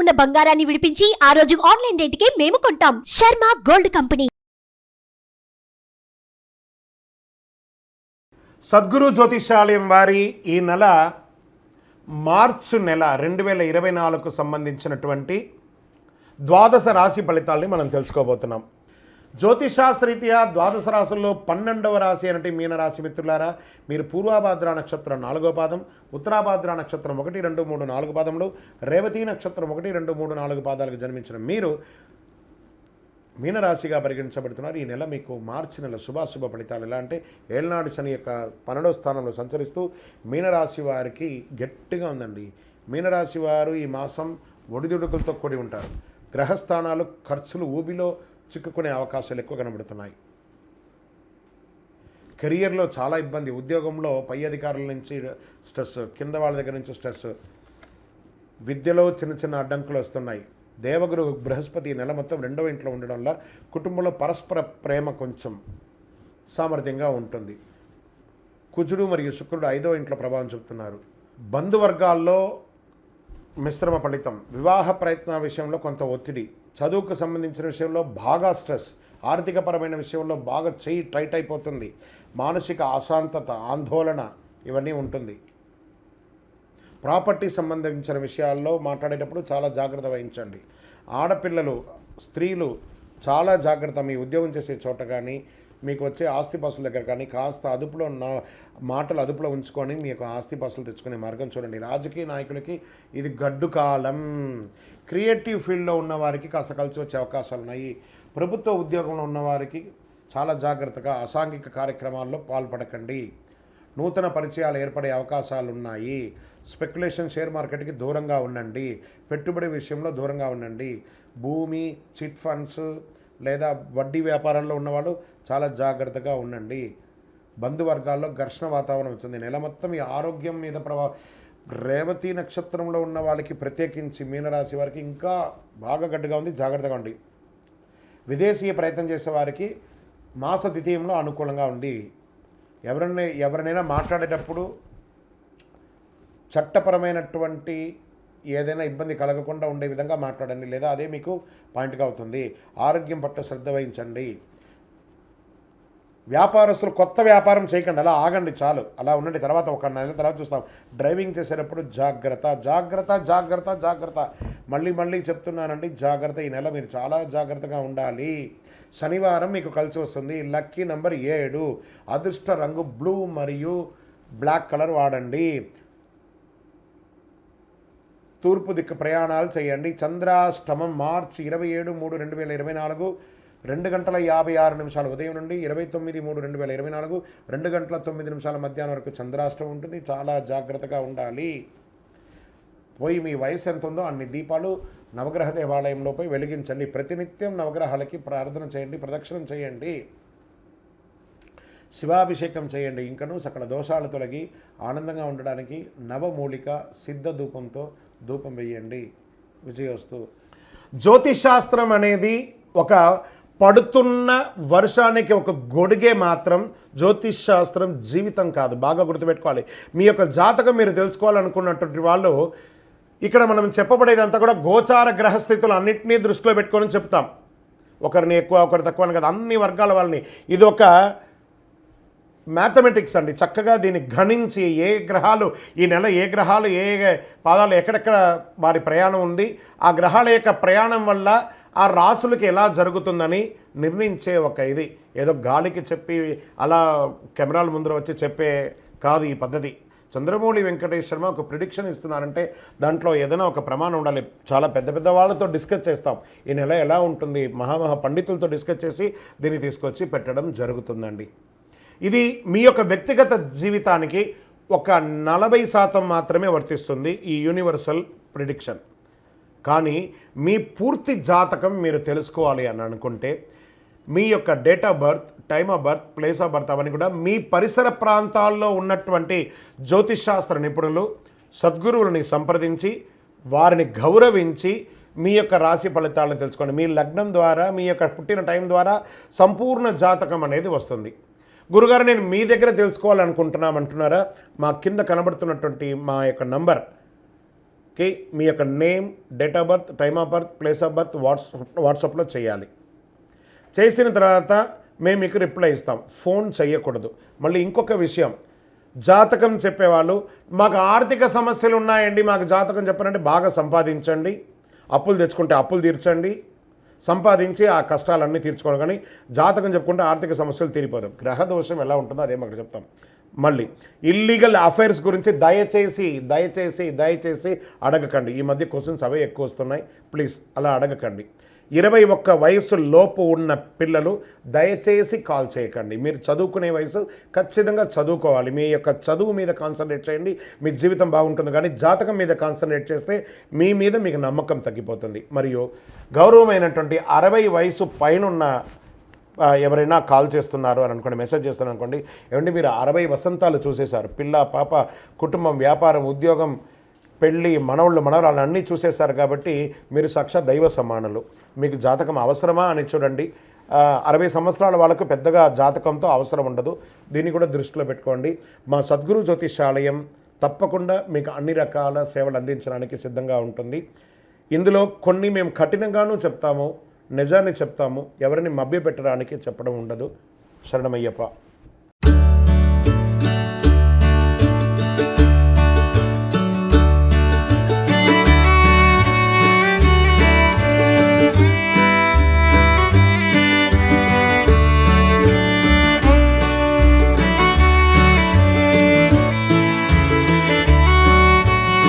ఉన్న బంగారాన్ని విడిపించి ఆ రోజు ఆన్లైన్ రేటుకే మేము కొంటాం. Sharma gold company. Sadhguru Jyotishalayam వారి ఈ నెల మార్చు నెల రెండు వేల ఇరవై నాలుగుకు సంబంధించినటువంటి ద్వాదశ రాశి ఫలితాలని మనం తెలుసుకోబోతున్నాం. జ్యోతిషాస్త్రీత్యా ద్వాదశ రాశుల్లో పన్నెండవ రాశి అంటే మీనరాశి మిత్రులారా మీరు పూర్వాభాద్ర నక్షత్రం నాలుగో పాదం ఉత్తరాభాద్ర నక్షత్రం ఒకటి రెండు మూడు నాలుగు పాదములు రేవతి నక్షత్రం ఒకటి రెండు మూడు నాలుగు పాదాలకు జన్మించిన మీరు మీనరాశిగా పరిగణించబడుతున్నారు. ఈ నెల మీకు మార్చి నెల శుభాశుభ ఫలితాలు. ఎలా అంటే ఏళ్నాడు శని యొక్క పన్నెండవ స్థానంలో సంచరిస్తూ మీనరాశి వారికి గట్టిగా ఉందండి. మీనరాశి వారు ఈ మాసం ఒడిదుడుకులతో కూడి ఉంటారు. గ్రహస్థానాలు ఖర్చులు ఊబిలో చిక్కుకునే అవకాశాలు ఎక్కువ కనబడుతున్నాయి. కెరియర్లో చాలా ఇబ్బంది. ఉద్యోగంలో పై అధికారుల నుంచి స్ట్రెస్ కింద వాళ్ళ దగ్గర నుంచి స్ట్రెస్ విద్యలో చిన్న చిన్న అడ్డంకులు వస్తున్నాయి. దేవగురు బృహస్పతి నెల మొత్తం రెండవ ఇంట్లో ఉండడం వల్ల కుటుంబంలో పరస్పర ప్రేమ కొంచెం సామర్థ్యంగా ఉంటుంది. కుజుడు మరియు శుక్రుడు ఐదవ ఇంట్లో ప్రభావం చూపుతున్నారు. బంధువర్గాల్లో మిశ్రమ ఫలితం. వివాహ ప్రయత్న విషయంలో కొంత ఒత్తిడి. చదువుకు సంబంధించిన విషయంలో బాగా స్ట్రెస్. ఆర్థికపరమైన విషయంలో బాగా చెయ్యి టైట్ అయిపోతుంది. మానసిక అశాంతత ఆందోళన ఇవన్నీ ఉంటుంది. ప్రాపర్టీ సంబంధించిన విషయాల్లో మాట్లాడేటప్పుడు చాలా జాగ్రత్త వహించండి. ఆడపిల్లలు స్త్రీలు చాలా జాగ్రత్త మీ ఉద్యోగం చేసే చోట కానీ మీకు వచ్చే ఆస్తి పసుల దగ్గర కానీ కాస్త అదుపులో ఉన్న మాటలు అదుపులో ఉంచుకొని మీకు ఆస్తి పసులు తెచ్చుకునే మార్గం చూడండి. రాజకీయ నాయకులకి ఇది గడ్డు కాలం. క్రియేటివ్ ఫీల్డ్లో ఉన్న వారికి కాస్త కలిసి వచ్చే అవకాశాలు ఉన్నాయి. ప్రభుత్వ ఉద్యోగంలో ఉన్నవారికి చాలా జాగ్రత్తగా అసాంఘిక కార్యక్రమాల్లో పాల్పడకండి. నూతన పరిచయాలు ఏర్పడే అవకాశాలు ఉన్నాయి. స్పెక్యులేషన్ షేర్ మార్కెట్కి దూరంగా ఉండండి. పెట్టుబడి విషయంలో దూరంగా ఉండండి. భూమి చిట్ ఫండ్స్ లేదా వడ్డీ వ్యాపారంలో ఉన్నవాళ్ళు చాలా జాగ్రత్తగా ఉండండి. బంధువర్గాల్లో ఘర్షణ వాతావరణం వచ్చింది. నెల మొత్తం ఈ ఆరోగ్యం మీద ప్రభావ. రేవతి నక్షత్రంలో ఉన్న వాళ్ళకి ప్రత్యేకించి మీనరాశి వారికి ఇంకా బాగా గడ్డగా ఉంది జాగ్రత్తగా ఉండి. విదేశీయ ప్రయత్నం చేసే వారికి మాస ద్వితీయంలో అనుకూలంగా ఉంది. ఎవరిని ఎవరినైనా మాట్లాడేటప్పుడు చట్టపరమైనటువంటి ఏదైనా ఇబ్బంది కలగకుండా ఉండే విధంగా మాట్లాడండి లేదా అదే మీకు పాయింట్గా అవుతుంది. ఆరోగ్యం పట్ల శ్రద్ధ వహించండి. వ్యాపారస్తులు కొత్త వ్యాపారం చేయకండి. అలా ఆగండి చాలు. అలా ఉండండి. తర్వాత ఒక నెల తర్వాత చూస్తాం. డ్రైవింగ్ చేసేటప్పుడు జాగ్రత్త జాగ్రత్త జాగ్రత్త జాగ్రత్త. మళ్ళీ మళ్ళీ చెప్తున్నానండి జాగ్రత్త. ఈ నెల మీరు చాలా జాగ్రత్తగా ఉండాలి. శనివారం మీకు కలిసి వస్తుంది. లక్కీ నంబర్ ఏడు. అదృష్ట రంగు బ్లూ మరియు బ్లాక్ కలర్ వాడండి. తూర్పు దిక్కు ప్రయాణాలు చేయండి. చంద్రాష్టమం మార్చి ఇరవై ఏడు మూడు రెండు వేల ఇరవై నాలుగు రెండు గంటల యాభై ఆరు నిమిషాలు ఉదయం నుండి ఇరవై తొమ్మిది మూడు రెండు వేల ఇరవై నాలుగు రెండు గంటల తొమ్మిది నిమిషాల మధ్యాహ్నం వరకు చంద్రాష్టమం ఉంటుంది. చాలా జాగ్రత్తగా ఉండాలి. పోయి మీ వయసు ఎంత ఉందో అన్ని దీపాలు నవగ్రహ దేవాలయంలో పోయి వెలిగించండి. ప్రతినిత్యం నవగ్రహాలకి ప్రార్థన చేయండి ప్రదక్షిణం చేయండి. శివాభిషేకం చేయండి. ఇంకను సకల దోషాలు తొలగి ఆనందంగా ఉండడానికి నవమూలిక సిద్ధ ధూపంతో ధూపం వేయండి విజయోస్తు జ్యోతిశాస్త్రం అనేది ఒక పడుతున్న వర్షానికి ఒక గొడుగే మాత్రం జ్యోతిష్ శాస్త్రం జీవితం కాదు. బాగా గుర్తుపెట్టుకోవాలి. మీ యొక్క జాతకం మీరు తెలుసుకోవాలనుకున్నటువంటి వాళ్ళు ఇక్కడ మనం చెప్పబడేదంతా కూడా గోచార గ్రహస్థితులు అన్నింటినీ దృష్టిలో పెట్టుకొని చెప్తాం. ఒకరిని ఎక్కువ ఒకరు తక్కువ అని కదా. అన్ని వర్గాల వాళ్ళని. ఇది ఒక మ్యాథమెటిక్స్ అండి. చక్కగా దీన్ని గణించి ఏ గ్రహాలు ఈ నెల ఏ గ్రహాలు ఏ పాదాలు ఎక్కడెక్కడ వారి ప్రయాణం ఉంది ఆ గ్రహాల యొక్క ప్రయాణం వల్ల ఆ రాసులకి ఎలా జరుగుతుందని నిర్ణయించే ఒక ఇది. ఏదో గాలికి చెప్పి అలా కెమెరాల ముందర వచ్చి చెప్పే కాదు ఈ పద్ధతి. చంద్రమౌళి వెంకటేష్ శర్మ ఒక ప్రిడిక్షన్ ఇస్తున్నారంటే దాంట్లో ఏదైనా ఒక ప్రమాణం ఉండాలి. చాలా పెద్ద పెద్ద వాళ్ళతో డిస్కస్ చేస్తాం. ఈ నెల ఎలా ఉంటుంది? మహామహా పండితులతో డిస్కస్ చేసి దీన్ని తీసుకొచ్చి పెట్టడం జరుగుతుందండి. ఇది మీ యొక్క వ్యక్తిగత జీవితానికి ఒక నలభై శాతం మాత్రమే వర్తిస్తుంది ఈ యూనివర్సల్ ప్రిడిక్షన్. కానీ మీ పూర్తి జాతకం మీరు తెలుసుకోవాలి అని అనుకుంటే మీ యొక్క date of birth time of birth place of birth అవన్నీ కూడా మీ పరిసర ప్రాంతాల్లో ఉన్నటువంటి జ్యోతిషాస్త్ర నిపుణులు సద్గురువులని సంప్రదించి వారిని గౌరవించి మీ యొక్క రాశి ఫలితాలను తెలుసుకోండి మీ లగ్నం ద్వారా మీ యొక్క పుట్టిన టైం ద్వారా సంపూర్ణ జాతకం అనేది వస్తుంది. గురుగారు నేను మీ దగ్గర తెలుసుకోవాలనుకుంటున్నాం అంటున్నారా? మా కింద కనబడుతున్నటువంటి మా యొక్క నంబర్. కి మీ యొక్క name date of birth time of birth place of birth WhatsApp వాట్సాప్లో చేయాలి. చేసిన తర్వాత మేము మీకు రిప్లై ఇస్తాం. ఫోన్ చేయకూడదు. మళ్ళీ ఇంకొక విషయం. జాతకం చెప్పేవాళ్ళు మాకు ఆర్థిక సమస్యలు ఉన్నాయండి మాకు జాతకం చెప్పారంటే బాగా సంపాదించండి. అప్పులు తెచ్చుకుంటే అప్పులు తీర్చండి. సంపాదించి ఆ కష్టాలన్నీ తీర్చుకోవడం కానీ జాతకం చెప్పుకుంటే ఆర్థిక సమస్యలు తీరిపోదు. గ్రహ దోషం ఎలా ఉంటుందో అదే మాకు చెప్తాం. మళ్ళీ ఇల్లీగల్ అఫైర్స్ గురించి దయచేసి దయచేసి దయచేసి అడగకండి. ఈ మధ్య క్వశ్చన్స్ అవే ఎక్కువ వస్తున్నాయి. ప్లీజ్ అలా అడగకండి. ఇరవై ఒక్క వయసు లోపు ఉన్న పిల్లలు దయచేసి కాల్ చేయకండి. మీరు చదువుకునే వయసు ఖచ్చితంగా చదువుకోవాలి. మీ యొక్క చదువు మీద కాన్సన్ట్రేట్ చేయండి. మీ జీవితం బాగుంటుంది కానీ జాతకం మీద కాన్సన్ట్రేట్ చేస్తే మీ మీద మీకు నమ్మకం తగ్గిపోతుంది. మరియు గౌరవమైనటువంటి అరవై వయసు పైనున్న ఎవరైనా కాల్ చేస్తున్నారు అని అనుకోండి మెసేజ్ చేస్తున్నారు అనుకోండి ఏమంటే మీరు అరవై వసంతాలు చూసేశారు. పిల్ల పాప కుటుంబం వ్యాపారం ఉద్యోగం పెళ్ళి మనవళ్ళు మనవరాళ్ళు అన్నీ చూసేశారు కాబట్టి మీరు సాక్షాత్ దైవ సమానులు. మీకు జాతకం అవసరమా అని చూడండి. అరవై సంవత్సరాల వాళ్ళకు పెద్దగా జాతకంతో అవసరం ఉండదు. దీన్ని కూడా దృష్టిలో పెట్టుకోండి. మా సద్గురు జ్యోతిషాలయం తప్పకుండా మీకు అన్ని రకాల సేవలు అందించడానికి సిద్ధంగా ఉంటుంది. ఇందులో కొన్ని మేము కఠినంగానూ చెప్తాము నిజాన్ని చెప్తాము ఎవరిని మభ్యపెట్టడానికి చెప్పడం ఉండదు. శరణమయ్యప్ప.